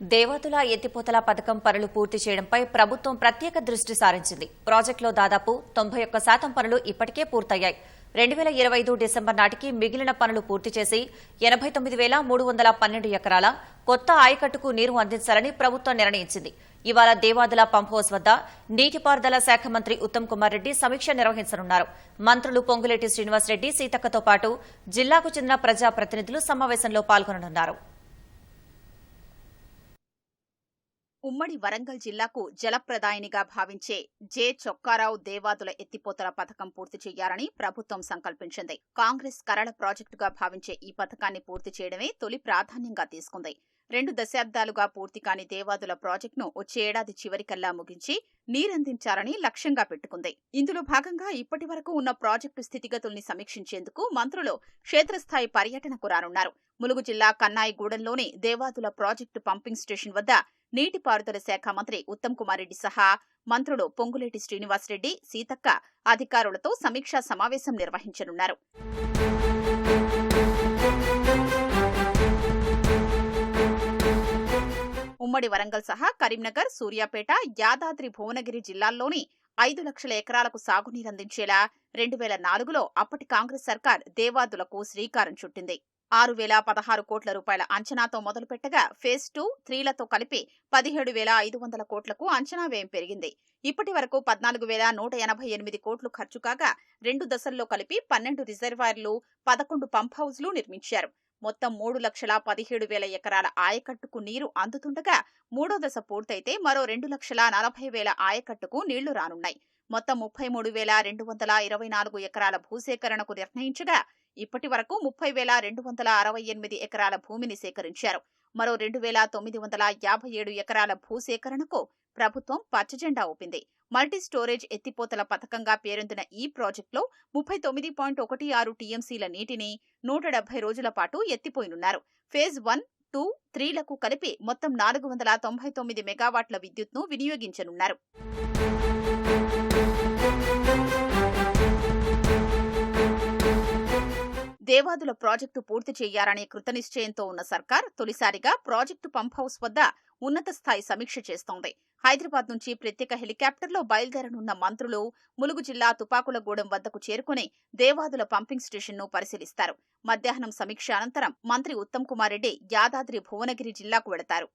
దేవతుల ఎత్తిపోతల పథకం పనులు పూర్తి చేయడంపై ప్రభుత్వం ప్రత్యేక దృష్టి సారించింది. ప్రాజెక్టులో దాదాపు తొంభై ఒక్క శాతం పనులు ఇప్పటికే పూర్తయ్యాయి. రెండు వేల ఇరవై ఐదు డిసెంబర్ నాటికి మిగిలిన పనులు పూర్తి చేసి ఎనభై తొమ్మిది వేల మూడు వందల పన్నెండు ఎకరాల కొత్త ఆయకట్టుకు నీరు అందించాలని ప్రభుత్వం నిర్ణయించింది. ఇవాళ దేవాదుల పంప్ హౌస్ వద్ద నీటిపారుదల శాఖ మంత్రి ఉత్తమ్ కుమార్ రెడ్డి సమీక్ష నిర్వహించనున్నారు. మంత్రులు పొంగులేటి శ్రీనివాసరెడ్డి సీతక్కతో పాటు జిల్లాకు చెందిన ప్రజాప్రతినిధులు సమావేశంలో పాల్గొననున్నారు. ఉమ్మడి వరంగల్ జిల్లాకు జలప్రదాయినిగా భావించే జె. చొక్కారావు దేవాదుల ఎత్తిపోతల పథకం పూర్తి చేయాలని ప్రభుత్వం సంకల్పించింది. కాంగ్రెస్ కరళ ప్రాజెక్టుగా భావించే ఈ పథకాన్ని పూర్తి చేయడమే తొలి ప్రాధాన్యంగా తీసుకుంది. రెండు దశాబ్దాలుగా పూర్తి కాని దేవాదుల ప్రాజెక్టును వచ్చే ఏడాది చివరికల్లా ముగించి నీరందించాలని లక్ష్యంగా పెట్టుకుంది. ఇందులో భాగంగా ఇప్పటి వరకు ఉన్న ప్రాజెక్టు స్థితిగతుల్ని సమీక్షించేందుకు మంత్రులు క్షేత్రస్థాయి పర్యటనకు రానున్నారు. ములుగు జిల్లా కన్నాయిగూడెంలోని దేవాదుల ప్రాజెక్టు పంపింగ్ స్టేషన్ వద్ద నీటిపారుదల శాఖ మంత్రి ఉత్తమ్ కుమార్ రెడ్డి సహా మంత్రులు పొంగులేటి శ్రీనివాసరెడ్డి సీతక్క అధికారులతో సమీక్షా సమావేశం నిర్వహించనున్నారు. ఉమ్మడి వరంగల్ సహా కరీంనగర్ సూర్యాపేట యాదాద్రి భువనగిరి జిల్లాల్లోని ఐదు లక్షల ఎకరాలకు సాగునీరందించేలా రెండు వేల నాలుగులో అప్పటి కాంగ్రెస్ సర్కార్ దేవాదులకు శ్రీకారం చుట్టింది. ఆరు వేల పదహారు కోట్ల రూపాయల అంచనాతో మొదలుపెట్టగా ఫేజ్ టూ త్రీలతో కలిపి పదిహేడు వేల ఐదు వందల కోట్లకు అంచనా వ్యయం పెరిగింది. ఇప్పటి వరకు పద్నాలుగు వేల నూట ఎనభై ఎనిమిది కోట్లు ఖర్చు కాగా రెండు దశల్లో కలిపి పన్నెండు రిజర్వాయర్లు పదకొండు పంప్ హౌజ్లు నిర్మించారు. మొత్తం మూడు లక్షల పదిహేడు వేల ఎకరాల ఆయకట్టుకు నీరు అందుతుండగా మూడో దశ పూర్తయితే మరో రెండు లక్షల నలభై వేల ఆయకట్టుకు నీళ్ళు రానున్నాయి. మొత్తం ముప్పై మూడు వేల రెండు వందల ఇరవై నాలుగు ఎకరాల భూసేకరణకు నిర్ణయించగా ఇప్పటి వరకు ముప్పై వేల రెండు వందల అరవై ఎనిమిది ఎకరాల భూమిని సేకరించారు. మరో రెండు వేల తొమ్మిది వందల యాభై ఏడు ఎకరాల భూసేకరణకు ప్రభుత్వం పచ్చజెండా ఊపింది. మల్టీ స్టోరేజ్ ఎత్తిపోతల పథకంగా పేరొందిన ఈ ప్రాజెక్టులో ముప్పై తొమ్మిది పాయింట్ ఒకటి ఆరు టీఎంసీల నీటిని నూట డెబ్బై రోజుల పాటు ఎత్తిపోయనున్నారు. ఫేజ్ వన్ టూ త్రీలకు కలిపి మొత్తం నాలుగు వందల తొంభై తొమ్మిది మెగావాట్ల విద్యుత్ను వినియోగించనున్నారు. దేవాదుల ప్రాజెక్టు పూర్తి చేయాలనే కృతనిశ్చయంతో ఉన్న సర్కార్ తొలిసారిగా ప్రాజెక్టు పంప్ హౌస్ వద్ద ఉన్నత స్థాయి సమీక్ష చేస్తోంది. హైదరాబాద్ నుంచి ప్రత్యేక హెలికాప్టర్లో బయలుదేరనున్న మంత్రులు ములుగు జిల్లా తుపాకులగూడెం వద్దకు చేరుకుని దేవాదుల పంపింగ్ స్టేషన్ను పరిశీలిస్తారు. మధ్యాహ్నం సమీక్ష అనంతరం మంత్రి ఉత్తమ్ కుమార్ రెడ్డి యాదాద్రి భువనగిరి జిల్లాకు వెళతారు.